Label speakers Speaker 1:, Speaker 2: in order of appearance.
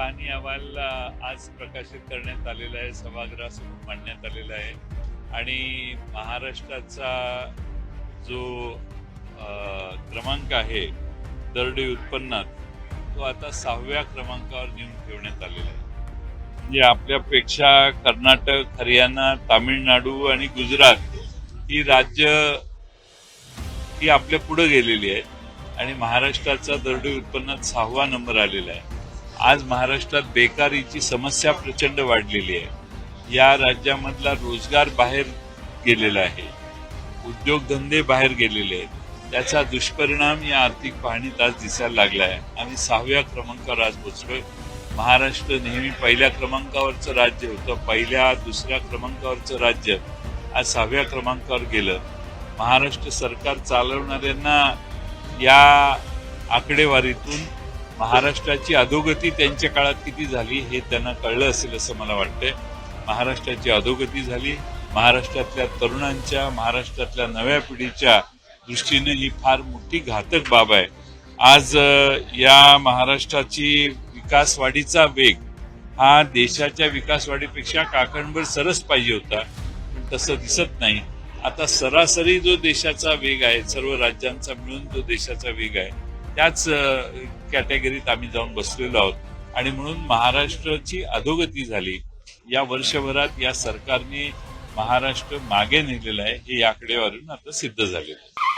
Speaker 1: पाहणी अहवाल आज प्रकाशित करण्यात आलेला आहे सभागृहासमोर मांडण्यात आलेला आहे. आणि महाराष्ट्राचा जो क्रमांक आहे दरडोई उत्पन्नात तो आता सहाव्या क्रमांकावर नेऊन ठेवण्यात आलेला आहे. म्हणजे आपल्यापेक्षा कर्नाटक हरियाणा तामिळनाडू आणि गुजरात ही राज्य ही आपल्या पुढे गेलेली आहे. आणि महाराष्ट्राचा दरडोई उत्पन्नात सहावा नंबर आलेला आहे. आज महाराष्ट्रात बेकारीची समस्या प्रचंड वाढलेली आहे. या राज्यामधला रोजगार बाहेर गेलेला आहे. उद्योगधंदे बाहेर गेलेले आहेत. त्याचा दुष्परिणाम या आर्थिक पाहणीत आज दिसायला लागला आहे आम्ही सहाव्या क्रमांकावर आज पोचलोय महाराष्ट्र नेहमी पहिल्या क्रमांकावरचं राज्य होतं. पहिल्या दुसऱ्या क्रमांकावरचं राज्य आज सहाव्या क्रमांकावर गेलं. महाराष्ट्र सरकार चालवणाऱ्यांना या आकडेवारीतून महाराष्ट्राची अधोगती त्यांच्या काळात किती झाली हे त्यांना कळलं असेल असं मला वाटतंय. महाराष्ट्राची अधोगती झाली. महाराष्ट्रातल्या तरुणांच्या महाराष्ट्रातल्या नव्या पिढीच्या दृष्टीने ही फार मोठी घातक बाब आहे. आज या महाराष्ट्राची विकासवाढीचा वेग हा देशाच्या विकासवाढीपेक्षा काकणभर सरस पाहिजे होता पण तसं दिसत नाही. आता सरासरी जो देशाचा वेग आहे सर्व राज्यांचा मिळून जो देशाचा वेग आहे त्याच कॅटेगरीत आम्ही जाऊन बसलेलो आहोत. आणि म्हणून महाराष्ट्राची अधोगती झाली. या वर्षभरात या सरकारने महाराष्ट्र मागे नेलेला आहे हे या आकडेवारीवरून आता सिद्ध झालेलं आहे.